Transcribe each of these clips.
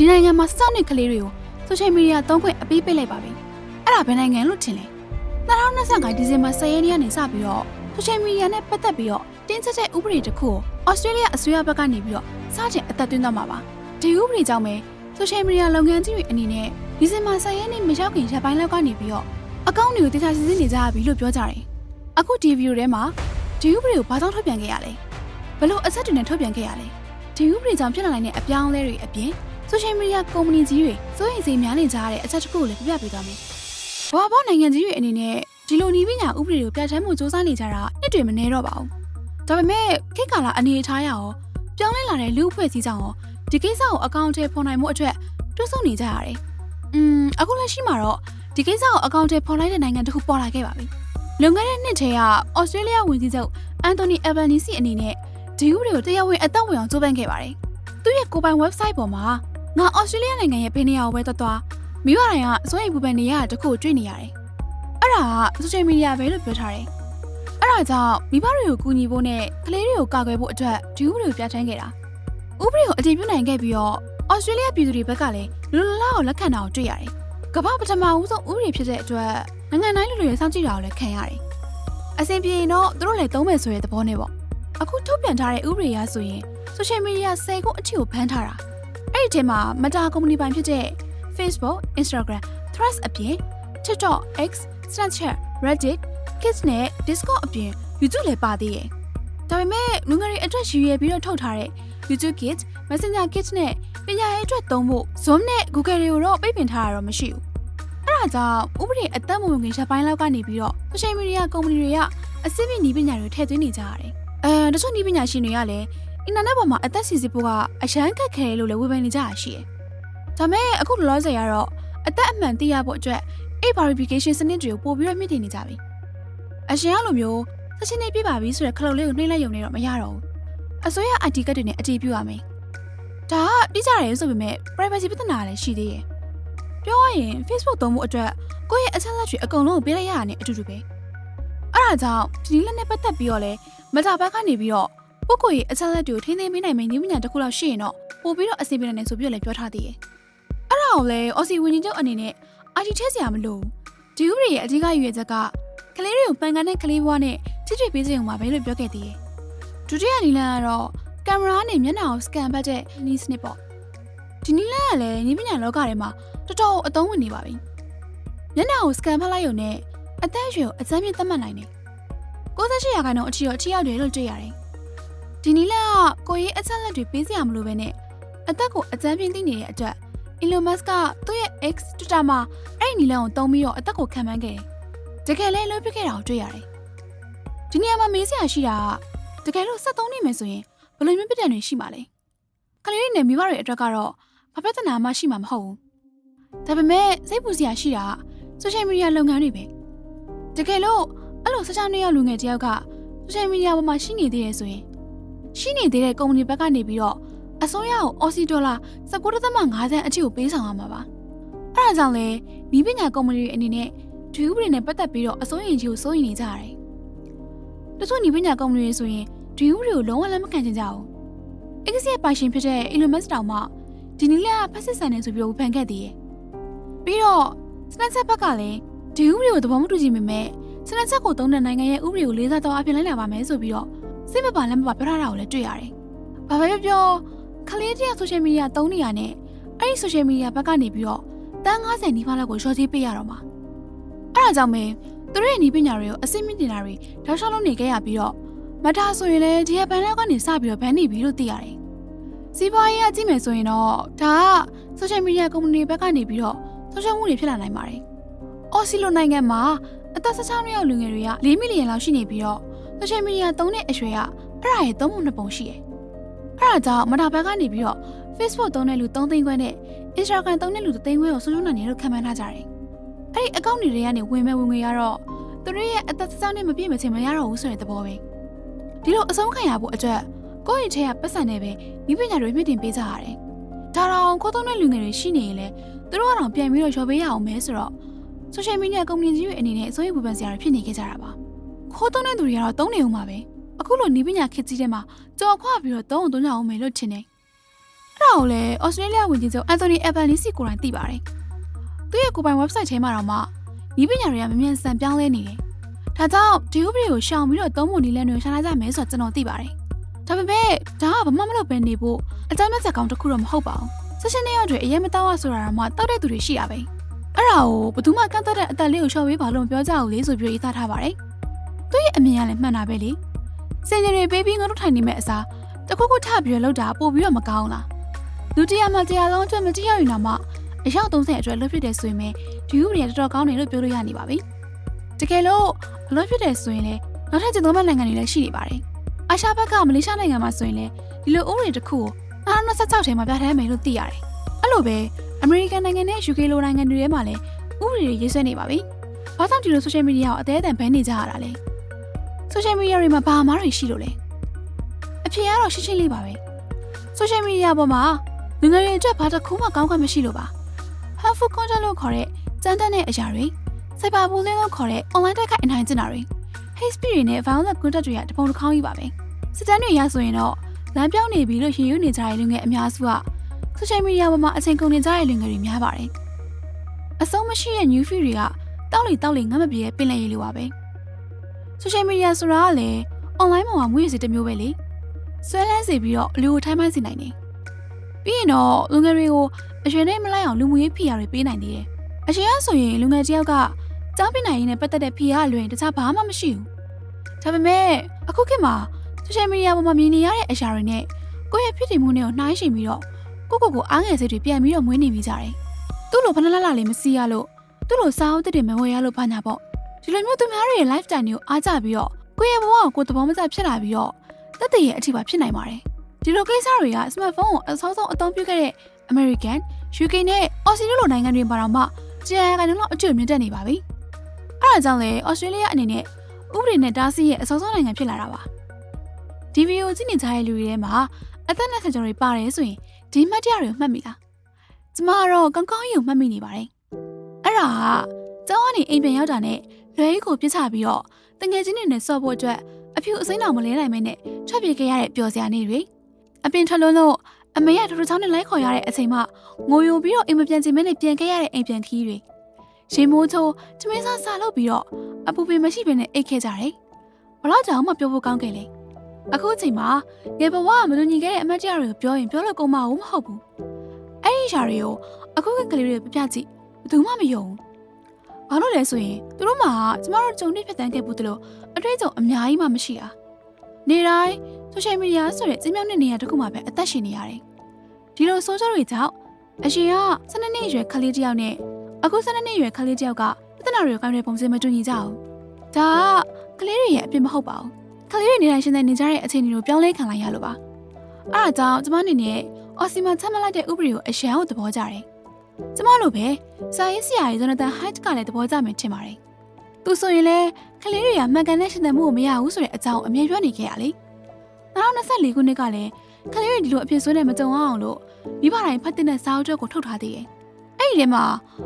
ဒီနိုင်ငံမှာစောင့်နေကလေးတွေကိုဆိုရှယ်မီဒီယာသုံးခွင့်အပြီးပေးလိုက်ပါပြီအဲ့ဒါဘယ်နိုင်ငံလို့ထင်လဲ2025ဒီဇင်ဘာ10ရက်နေ့ကနေစပြီးတော့ဆိုရှယ်မီဒီယာနဲ့ပတ်သက်ပြီးတော့တင်းကျပ်တဲ့ဥပဒေတစ်ခုကိုဩစတြေးလျအစိုးရဘက်ကနေပြီးတော့စတင်အသက်သွင်းသွားမှာပါဒီဥပဒေကြောင့်ပဲဆိုရှယ်မီဒီယာလုပ်ငန်းကြီးတွေအနေနဲ့ဒီဇင်ဘာ10ရက်နေ့မရောက်ခင်ရက်ပိုင်းလောက်ကနေပြီးတော့အကောင့်တွေကိုတရားစီစဉ်နေကြရပြီလို့ပြောကြတယ်အခုဒီဗီဒီယိုထဲမှာဒီဥပဒေကိုဘာကြောင့်ထုတ်ပြန်ခဲ့ရလဲဘလို့အဆက်တွေနဲ့ထုတ်ပြန်ခဲ့ရလဲဒီဥပဒေကြောင့်ဖြစ်လာနိုင်တဲ့အပြောင်းအလဲတွေအပြင် ဆိုရှယ်မီဒီယာကုမ္ပဏီကြီးတွေစိုးရိမ်စိတ်များနေကြတဲ့အချက်တစ်ခုကိုလည်းပြပြပေးသွားမယ်။ဘာဘောနိုင်ငံကြီးတွေအနေနဲ့ဒီလိုနီးပညာဥပဒေကိုပြဋ္ဌာန်းမှုစ조사နေကြတာနှစ်တွေမနေတော့ပါဘူး။ဒါပေမဲ့ခေတ်ကာလအနေအထားရအောင်ပြောင်းလဲလာတဲ့လူအဖွဲ့အစည်းကြောင့်ရောဒီကိစ္စကိုအကောင့်ထဲပေါ်နိုင်မှုအတွက်တွန်းဆုနေကြရတယ်။อืมအခုလက်ရှိမှာတော့ဒီကိစ္စကိုအကောင့်ထဲပေါ်လိုက်တဲ့နိုင်ငံတစ်ခုပေါ်လာခဲ့ပါပြီ။လွန်ခဲ့တဲ့နှစ်ထဲကဩစတြေးလျဝန်ကြီးချုပ်အန်တိုနီအယ်ဘန်နီစီအနေနဲ့ဒီဥပဒေကိုတရားဝင်အသက်ဝင်အောင်ကြိုးပမ်းခဲ့ပါတယ်။သူ့ရဲ့ကိုယ်ပိုင် website ပေါ်မှာ ငါဩစတြေးလျနိုင်ငံရဲ့ဘယ်နေရာကိုပဲသွားသွားမိဘတိုင်းကအစိုးရပူပန်နေရတာတခုကိုတွေ့နေရတယ်။အဲ့ဒါက social media ပဲလို့ပြောထားတယ်။အဲ့ဒါကြောင့်မိဘတွေကိုကူညီဖို့နဲ့ကလေးတွေကိုကာကွယ်ဖို့အတွက်ဒီဥပဒေကိုပြဋ္ဌာန်းခဲ့တာ။ဥပဒေကိုအတည်ပြုနိုင်ခဲ့ပြီးတော့ဩစတြေးလျပြည်သူတွေဘက်ကလည်းလူလလားကိုလက်ခံတာကိုတွေ့ရတယ်။ကမ္ဘာပထမဦးဆုံးဥပဒေဖြစ်တဲ့အတွက်နိုင်ငံတိုင်းလူတွေစောင့်ကြည့်တာကိုလည်းခံရတယ်။အဆင်ပြေရင်တော့သူတို့လည်းသုံးမယ်ဆိုတဲ့သဘောနဲ့ပေါ့။အခုထုတ်ပြန်ထားတဲ့ဥပဒေအရဆိုရင် social media 10ခုအထိကိုဘန်ထားတာ။ အဲ့ဒီထဲမှာမတာကုမ္ပဏီပိုင်ဖြစ်တဲ့ Facebook, Instagram, Threads အပြင် TikTok, X, Snapchat, Reddit, Kids နဲ့ Discord အပြင် YouTube လည်းပါသေးတယ်။ဒါပေမဲ့လူငယ်တွေအတွက်ရည်ရွယ်ပြီးတော့ထုတ်ထားတဲ့ YouTube Kids, Messenger Kids နဲ့ပညာရေးအတွက်သုံးဖို့ Zoom နဲ့ Google တွေကိုတော့ပိတ်ပင်ထားတာတော့မရှိဘူး။အဲ့ဒါကြောင့်ဥပဒေအသက်မဝင်ခင်ရက်ပိုင်းလောက်ကနေပြီးတော့ social media ကုမ္ပဏီတွေကအစစ်မြစ်နီးပညာတွေထည့်သွင်းနေကြရတယ်။အဲတချို့နီးပညာရှင်တွေကလည်း အင်တာနက်ပေါ်မှာအသက်စီစစ်ဖို့ကအရန်ခက်ခဲတယ်လို့လည်းဝေဖန်နေကြတာရှိတယ်။ဒါမဲ့အခုလောလောဆယ်ကတော့အသက်အမှန်သိရဖို့အတွက် age verification စနစ်တွေကိုပို့ပြီးတော့မြင့်တင်နေကြပြီ။အရှင်ကလိုမျိုးဆက်ချင်းနေပြပါပြီဆိုတဲ့ခလုတ်လေးကိုနှိမ့်လိုက်ရုံနဲ့တော့မရတော့ဘူး။အစိုးရ ID ကတ်တွေနဲ့အတည်ပြုရမယ်။ဒါကတိကျတယ်ဆိုပေမဲ့ privacy ပြဿနာလည်းရှိသေးတယ်။ပြောရရင် Facebook သုံးဖို့အတွက်ကိုယ့်ရဲ့အချက်အလက်တွေအကုန်လုံးကိုပေးလိုက်ရတာနဲ့အတူတူပဲ။အဲ့ဒါကြောင့်ဒီလက်နဲ့ပတ်သက်ပြီးတော့လဲမတာဘက်ကနေပြီးတော့ ပုဂ္ဂိုလ်ရဲ့အချက်အလက်တွေကိုထိန်းသိမ်းပေးနိုင်မယ့်နည်းပညာတစ်ခုလောက်ရှိရင်တော့ပို့ပြီးတော့အဆင်ပြေနိုင်တယ်ဆိုပြီးတော့လည်းပြောထားသေးတယ်။အဲ့ဒါကိုလည်းအော်စီဝင်းကြီးချုပ်အနေနဲ့ IT ထည့်စရာမလိုဘူး။ဒီဥပဒေရဲ့အဓိကရည်ရွယ်ချက်ကကလေးတွေကိုပန်ကန်တဲ့ကလေးဘွားနဲ့ချစ်ချစ်ပေးစေအောင်ပါပဲလို့ပြောခဲ့သေးတယ်။ဒုတိယနီလန်ကတော့ကင်မရာနဲ့မျက်နှာကိုစကန်ပတ်တဲ့ knee snip ပေါ့။ဒီနီလန်ကလည်းနည်းပညာလောကထဲမှာတော်တော်အသုံးဝင်နေပါပြီ။မျက်နှာကိုစကန်ဖတ်လိုက်ရုံနဲ့အသက်အရွယ်ကိုအစမ်းမြင့်သတ်မှတ်နိုင်တယ်။68ရာခိုင်နှုန်းအထိတော့အထိရောက်တယ်လို့တွေ့ရတယ်။ ဒီနီလန်ကကိုရေးအချက်လက်တွေပေးစရာမလိုပဲနဲ့အသက်ကိုအစမ်းပြင်းသိနေတဲ့အတွက် Elon Musk ကသူ့ရဲ့ X Twitter မှာအဲ့ဒီနီလန်ကိုတုံးပြီးတော့အသက်ကိုခံမှန်းခဲ့တယ်။တကယ်လဲလွှဲပြခဲ့တာကိုတွေ့ရတယ်။ဒီနေရာမှာမေးစရာရှိတာကတကယ်လို့73နေမယ်ဆိုရင်ဘယ်လိုမျိုးပြဿနာတွေရှိမှာလဲ။ကလေးတွေနဲ့မိဘတွေအတွက်ကတော့ဘာပြဿနာမှရှိမှာမဟုတ်ဘူး။ဒါပေမဲ့စိတ်ပူစရာရှိတာက social media လုပ်ငန်းတွေပဲ။တကယ်လို့အဲ့လိုစချာနှစ်ယောက်လူငယ်တယောက်က social media ပေါ်မှာရှိနေသေးတယ်ဆိုရင် ရှိနေသေးတဲ့ကုမ္ပဏီဘက်ကနေပြီးတော့အစိုးရကိုအော်စီဒေါ်လာ19.5သန်းအထိကိုပေးဆောင်ရမှာပါ။အဲဒါကြောင့်လေနီးပညာကုမ္ပဏီတွေအနေနဲ့ဒီဥပဒေနဲ့ပတ်သက်ပြီးတော့အစိုးရကြီးကိုစိုးရိမ်နေကြရတယ်။တချို့နီးပညာကုမ္ပဏီတွေဆိုရင်ဒီဥပဒေကိုလုံးဝလက်မခံကြကြဘူး။ X ရဲ့ပိုင်ရှင်ဖြစ်တဲ့ Elon Musk တောင်မှဒီနီလာဖက်စစ်ဆန်နေဆိုပြီးဝေဖန်ခဲ့သေးတယ်။ပြီးတော့ Snapchat ဘက်ကလည်းဒီဥပဒေကိုသဘောမတူကြပေမဲ့ Snapchat ကိုသုံးတဲ့နိုင်ငံရဲ့ဥပဒေကိုလေးစားတော့အပြင်လိုက်လာပါမယ်ဆိုပြီးတော့ စိတ်မပါလက်မပါပြောထားတာကိုလည်းတွေ့ရတယ်။ဘာပဲပြောပြောခလေးတယောက် social media သုံးနေရတဲ့အဲ့ဒီ social media ဘက်ကနေပြီးတော့တန်း90နီးပါးလောက်ကိုရှော့ချပေးရတော့မှာအဲ့ဒါကြောင့်ပဲသူတို့ရဲ့နီးပညာတွေကိုအစိမ့်မြင့်တင်တာတွေတောက်လျှောက်လုပ်နေခဲ့ရပြီးတော့မထားဆိုရင်လည်းဒီဘန်လောက်ကနေစပြီးတော့ဘန်နေပြီလို့သိရတယ်စီးပွားရေးအကြည့်မယ်ဆိုရင်တော့ဒါက social media ကုမ္ပဏီဘက်ကနေပြီးတော့ social မှုတွေဖြစ်လာနိုင်ပါတယ်အော်စီလိုနိုင်ငံမှာအသက်16နှစ်အောက်လူငယ်တွေက4မီလီယံလောက်ရှိနေပြီးတော့ social media သုံးတဲ့အရွယ်ကအဲ့ဒါရဲ့သုံးပုံနှစ်ပုံရှိတယ်အဲ့ဒါကြောင့်မတာဘက်ကနေပြီးတော့ Facebook သုံးတဲ့လူ3သိန်းခွဲနဲ့ Instagram သုံးတဲ့လူ3သိန်းခွဲကိုဆုံးရှုံးနိုင်တယ်လို့ခန့်မှန်းထားကြတယ်။အဲ့ဒီအကောင့်တွေထဲကနေဝင်မဲ့ဝင်ငွေရတော့သူတို့ရဲ့အသက်စောင်းနဲ့မပြည့်မချင်းမရတော့ဘူးဆိုတဲ့သဘောပဲ။ဒီလိုအဆုံးခံရဖို့အတွက်ကိုယ့်ရဲ့ထဲကပတ်စံနဲ့ပဲမိပညာတွေမြင့်တင်ပေးကြရတယ်။ဒါတော့ခိုးသုံးတဲ့လူငယ်တွေရှိနေရင်လည်းသူတို့ကတော့ပြန်ပြီးတော့ရော်ပေးရအောင်မဲဆိုတော့ social media ကုမ္ပဏီကြီးတွေအနေနဲ့အစိုးရပူပန်စရာတွေဖြစ်နေခဲ့ကြတာပါ။ ခိုးသုံးတဲ့သူတွေကတော့သုံးနေဦးမှာပဲ။အခုလိုနီးပညာခေတ်ကြီးထဲမှာကြော်ခွပြီးတော့သုံးအောင်သုံးကြအောင်မယ်လို့ထင်တယ်။အဲဒါကိုလည်းဩစတြေးလျဝန်ကြီးချုပ်အန်တိုနီအက်ဗန်နီစီကိုယ်တိုင်သိပါတယ်သူ့ရဲ့ကိုယ်ပိုင် website ထဲမှာတော့မှဤပညာတွေကမမြန်ဆန်ပြောင်းလဲနေတယ်ဒါကြောင့်ဒီဥပဒေကိုရှောင်ပြီးတော့သုံးဖို့နည်းလမ်းတွေရှာလာကြမယ်ဆိုတော့ကျွန်တော်သိပါတယ်ဒါပေမဲ့ဒါကဘာမှမလုပ်ဘဲနေဖို့အကြမ်းမဲ့ဇက်ကောင်တစ်ခုတော့မဟုတ်ပါဘူးဆက်ရှင်နေရတွေအရင်မတောက်ရဆိုတာတော့မှတောက်တဲ့သူတွေရှိတာပဲအဲ့ဒါကိုဘယ်သူမှကန့်သက်တဲ့အသက်လေးကိုရှော့ပေးပါလို့မပြောကြဘူးလေဆိုပြီးရေးသားထားပါတယ်သူ့ ရဲ့အမြင်ကလည်းမှန်တာပဲလေစင်ကြတွေပေးပြီးငါတို့ထိုင်နေမဲ့အစားတခုခုထပြီးတော့လောက်တာပို့ပြီးတော့မကောင်းလားလူတရားမှတရားလုံးအတွက်မတရားယူနာမှအယောက်30အတွက်လွတ်ဖြစ်တယ်ဆိုရင်ပဲဒီဥပဒေကတော်တော်ကောင်းတယ်လို့ပြောလို့ရနေပါပြီတကယ်လို့အလွတ်ဖြစ်တယ်ဆိုရင်လည်းနောက်ထပ်ကျန်သောနိုင်ငံတွေလည်းရှိနေပါတယ်အာရှဘက်ကမလေးရှားနိုင်ငံမှာဆိုရင်လည်းဒီလိုဥပဒေတစ်ခုကို2026ထဲမှာပြဋ္ဌာန်းမယ်လို့သိရတယ်အဲ့လိုပဲအမေရိကန်နိုင်ငံနဲ့ UK လိုနိုင်ငံတွေထဲမှာလည်းဥပဒေတွေရေးဆွဲနေပါပြီဘာကြောင့်ဒီလို social media ကိုအသေးအတန်ဘန်နေကြရတာလဲ social media တွေမှာဘာမှတွေရှိလို့လဲအဖြေကတော့ရှင်းရှင်းလေးပါပဲ social media ပေါ်မှာလူငယ်တွေအတွက်ဘာတစ်ခုမှကောင်းခွင့်မရှိလို့ပါ harmful content လို့ခေါ်တဲ့ကြမ်းတမ်းတဲ့အရာတွေ cyber bullying လို့ခေါ်တဲ့ online တိုက်ခိုက်အနိုင်ကျင့်တာတွေ hate speech တွေနဲ့ violent content တွေကတပုံတစ်ခေါင်းကြီးပါပဲစစ်တမ်းတွေရဆိုရင်တော့လမ်းပြောင်းနေပြီလို့ရည်ရွယ်နေကြတဲ့လူငယ်အများစုက social media ပေါ်မှာအချိန်ကုန်နေကြတဲ့လူငယ်တွေများပါတယ်အဆုံးမရှိတဲ့ new feed တွေကတောက်လေတောက်လေငတ်မပြေတဲ့ပင်လယ်ရေလိုပါပဲ social media ဆိုတာကလည်း online ပေါ်မှာငွေရစီတစ်မျိုးပဲလေဆွဲလန်းစေပြီးတော့လူကိုထိုင်းမှန်းစေနိုင်တယ်ပြီးရင်တော့လူငယ်တွေကိုအရွယ်နဲ့မလိုက်အောင်လူမှုရေးဖိအားတွေပေးနိုင်သေးတယ်အရှင်ကဆိုရင်လူငယ်တစ်ယောက်ကကြောင်းပြနိုင်ရင်းနဲ့ပတ်သက်တဲ့ဖိအားလွင်တခြားဘာမှမရှိဘူးဒါပေမဲ့အခုခေတ်မှာ social media ပေါ်မှာမြင်နေရတဲ့အရာတွေနဲ့ကိုယ့်ရဲ့ဖြစ်တည်မှုတွေကိုနှိုင်းယှဉ်ပြီးတော့ကိုယ့်ကိုယ်ကိုအားငယ်စိတ်တွေပြန်ပြီးတော့မွေးနေမိကြတယ်သူ့လိုဖနလလလေးမစီရလို့သူ့လိုစားအောင်တစ်တွေမဝယ်ရလို့ဘာညာပေါ့ ဒီလိုမျိုးသူများတွေရဲ့ lifestyle တွေကိုအားကြပြီးတော့ကိုယ့်ရဲ့ဘဝကိုကိုယ်သဘောမကျဖြစ်လာပြီးတော့တက်တည်ရဲ့အထီးပါဖြစ်နိုင်ပါတယ်ဒီလိုကိစ္စတွေက smartphone ကိုအစောဆုံးအသုံးပြုခဲ့တဲ့ American, UK နဲ့ Australia လိုနိုင်ငံတွေမှာတော့မှကြာရကနေတော့အကျွတ်မြင့်တက်နေပါပြီအဲဒါကြောင့်လေ Australia အနေနဲ့ဥပဒေနဲ့တားဆီးရဲ့အစောဆုံးနိုင်ငံဖြစ်လာတာပါဒီဗီဒီယိုကြည့်နေကြတဲ့လူတွေထဲမှာအသက်နဲ့ဆယ်ကျော်တွေပါတယ်ဆိုရင်ဒီမှတ်တရတွေကိုမှတ်မိလားကျမကတော့ကောင်းကောင်းကြီးကိုမှတ်မိနေပါတယ်အဲ့ဒါကကျောင်းကနေအိမ်ပြန်ရောက်တာနဲ့ လွယ်ကြီးကိုပြစ်ချပြီးတော့တငယ်ချင်းတွေနဲ့ဆော့ဖို့အတွက်အဖြူအစိမ်းတော်မလဲနိုင်မဲနဲ့ထွက်ပြေးခဲ့ရတဲ့ပျော်စရာနေ့တွေအပင်ထွက်လွန်းလို့အမေရထထချောင်းနဲ့လိုက်ခေါ်ရတဲ့အချိန်မှငိုယိုပြီးတော့အိမ်မပြန်ချင်မဲနဲ့ပြန်ခဲ့ရတဲ့အိမ်ပြန်ခီးတွေရေမိုးချိုးချမင်းစားစားလုပ်ပြီးတော့အပူပင်မရှိဘဲနဲ့အိတ်ခဲ့ကြတယ်ဘလောက်ကြောင်မှပြောဖို့ကောင်းခဲ့လေအခုအချိန်မှာငယ်ဘဝကမလူညီခဲ့တဲ့အမတ်တရားတွေကိုပြောရင်ပြောလို့ကုန်မအောင်မဟုတ်ဘူးအဲ့ဒီຢာတွေကိုအခုကကလေးတွေပြပြကြည့်ဘယ်သူမှမယုံဘူး ဘာလို့လဲဆိုရင်သူတို့မှာကျမတို့ကြုံနေဖြစ်တန်းခဲ့ဘူးတလို့အတွေ့အကြုံအများကြီးမှမရှိတာနေတိုင်း social media ဆိုတဲ့ကျင်းမြောင်းတဲ့နေရာတစ်ခုမှာပဲအသက်ရှင်နေရတယ်ဒီလို social တွေကြောင့်အရှင်က12နှစ်အရွယ်ကလေးတစ်ယောက်နဲ့အခု12နှစ်အရွယ်ကလေးတစ်ယောက်ကပြဿနာတွေကိုကိုင်းတဲ့ပုံစံမတူညီကြဘူးဒါကကလေးတွေရဲ့အပြစ်မဟုတ်ပါဘူးကလေးတွေနေတိုင်းရှင်တဲ့နေကြတဲ့အခြေအနေကိုပြောင်းလဲခံလိုက်ရလို့ပါအဲ့ဒါကြောင့်ကျမအနေနဲ့အော်စီမန်ချမှတ်လိုက်တဲ့ဥပဒေကိုအရန်ကိုသဘောကျတယ် ကျမလိုပဲစာရေးဆရာကြီးဇွန်နသန်ဟိုက်ကလည်းသဘောကျမယ်ထင်ပါတယ်သူဆိုရင်လည်းကလေးတွေကမှန်ကန်တဲ့ရှင်သန်မှုကိုမရဘူးဆိုတဲ့အကြောင်းအမြဲပြောနေခဲ့ရလေ2024ခုနှစ်ကလည်းကလေးတွေဒီလိုအဖြစ်ဆိုးနဲ့မကြုံအောင်လို့မိဘတိုင်းဖတ်တဲ့စာအုပ်တွေကိုထုတ်ထားသေးတယ်အဲ့ဒီထဲမှာ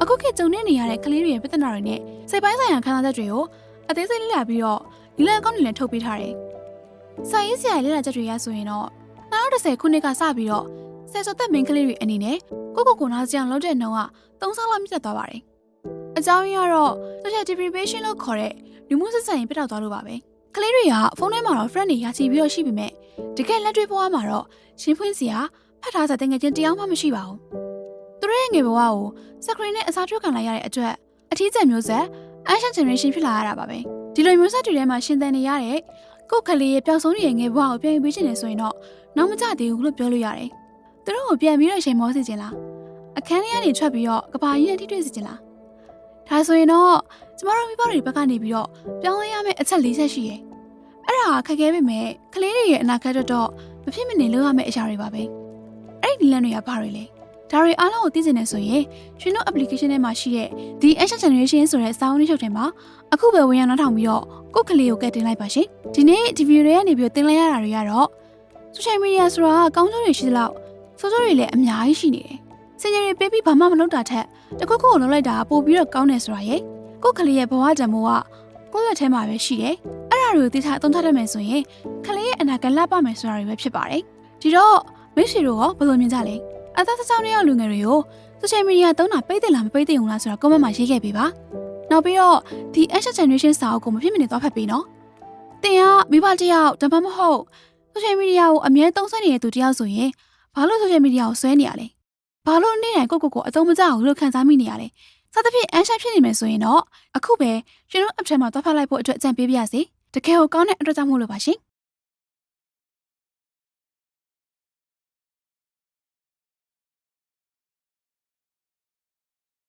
အခုခေတ်ကြုံနေရတဲ့ကလေးတွေရဲ့ပြဿနာတွေနဲ့စိတ်ပိုင်းဆိုင်ရာခံစားချက်တွေကိုအသေးစိတ်လေ့လာပြီးတော့ဒီလန်ကောင်းတွေလည်းထုတ်ပေးထားတယ်။စာရေးဆရာလေ့လာချက်တွေရဆိုရင်တော့2010ခုနှစ်ကစပြီးတော့ ဆယ်ကျော်သက်မင်းကလေးတွေအနေနဲ့ကိုကိုကိုနာစကြောင်လောက်တဲ့နှုန်းက3ဆလောက်မြင့်တက်သွားပါတယ်။အကြောင်းရင်းကတော့ social deprivation လို့ခေါ်တဲ့လူမှုဆက်ဆံရေးပြတ်တောက်သွားလို့ပါပဲ။ကလေးတွေကဖုန်းထဲမှာတော့ friend တွေရာချီပြီးတော့ရှိပေမဲ့တကယ်လက်တွေ့ဘဝမှာတော့ရှင်းဖွင့်စရာဖတ်ထားစတဲ့ငွေချင်းတရားမှမရှိပါဘူး။သူတို့ရဲ့ငွေဘဝကိုစကရင်နဲ့အစားထိုးခံလိုက်ရတဲ့အတွက်အထီးကျန်မျိုးဆက် Asian generation ဖြစ်လာရတာပါပဲ။ဒီလိုမျိုးဆက်တွေထဲမှာရှင်သန်နေရတဲ့ကိုယ်ကလေးရဲ့ပျောက်ဆုံးနေတဲ့ငယ်ဘဝကိုပြန်ပြီးချင်နေဆိုရင်တော့နောက်မကျသေးဘူးလို့ပြောလို့ရတယ်။ သူတို့ကိုပြန်ပြီးတော့ချိန်မောစေချင်လား။အခန်းထဲကနေထွက်ပြီးတော့ကဘာကြီးနဲ့ထိတွေ့စေချင်လား။ဒါဆိုရင်တော့ကျမတို့မိဘတွေဘက်ကနေပြီးတော့ပြောင်းလဲရမယ့်အချက်၄ချက်ရှိရဲ့။အဲ့ဒါခက်ခဲပေမဲ့ကလေးတွေရဲ့အနာဂတ်အတွက်တော့မဖြစ်မနေလုပ်ရမယ့်အရာတွေပါပဲ။အဲ့ဒီလမ်းတွေကဘာတွေလဲ။ဒါတွေအားလုံးကိုသိချင်နေဆိုရင်ရှင်တို့ application ထဲမှာရှိတဲ့ The Action Generation ဆိုတဲ့စာအုပ်နှိပ်ချုပ်ထဲမှာအခုပဲဝင်ရနောက်ထောင်ပြီးတော့ကိုယ့်ကလေးကိုကဲတင်လိုက်ပါရှင်ဒီနေ့ဒီဗီဒီယိုတွေကနေပြီးတော့တင်လိုက်ရတာတွေကတော့ social media ဆိုတာကကောင်းကျိုးတွေရှိသလောက် ဆိုးကျိုးတွေလည်းအများကြီးရှိနေတယ်စင်ကြယ်တွေပေးပြီးဘာမှမလုပ်တာထက်တခုခုကိုလုပ်လိုက်တာပို့ပြီးတော့ကောင်းတယ်ဆိုတာရဲ့ကိုယ့်ကလေးရဲ့ဘဝတံမိုးကကိုယ့်လက်ထဲမှာပဲရှိတယ်အဲ့ဒါတွေကိုသိထားအသုံးချတတ်မယ်ဆိုရင်ကလေးရဲ့အနာဂတ်လှပမယ်ဆိုတာတွေပဲဖြစ်ပါတယ်ဒီတော့မိတ်ဆွေတို့ရောဘယ်လိုမြင်ကြလဲအသက်16နှစ်ရောက်လူငယ်တွေကို social media သုံးတာပိတ်တယ်လားမပိတ်တယ်ဘူးလားဆိုတော့ comment မှာရေးခဲ့ပေးပါနောက်ပြီးတော့ဒီ Action Generation စာအုပ်ကိုမဖြစ်မနေသွားဖတ်ပေးနော်တင်ကမိဘတစ်ယောက်ဒါမှမဟုတ် social media ကိုအမြဲသုံးဆွဲနေတဲ့သူတစ်ယောက်ဆိုရင် ဘာလို့ social media ကိုဆွဲနေရလဲဘာလို့နေ့တိုင်းကိုယ့်ကိုယ်ကိုအသုံးမကျဘူးလို့ခံစားမိနေရလဲစသဖြင့်အန်ရှာဖြစ်နေမယ်ဆိုရင်တော့အခုပဲကျွန်တော်အထက်မှာသွားဖတ်လိုက်ဖို့အတွက်အကြံပေးပါရစေတကယ်ကိုကောင်းတဲ့အတွက်ကြောင့်မို့လို့ပါရှင်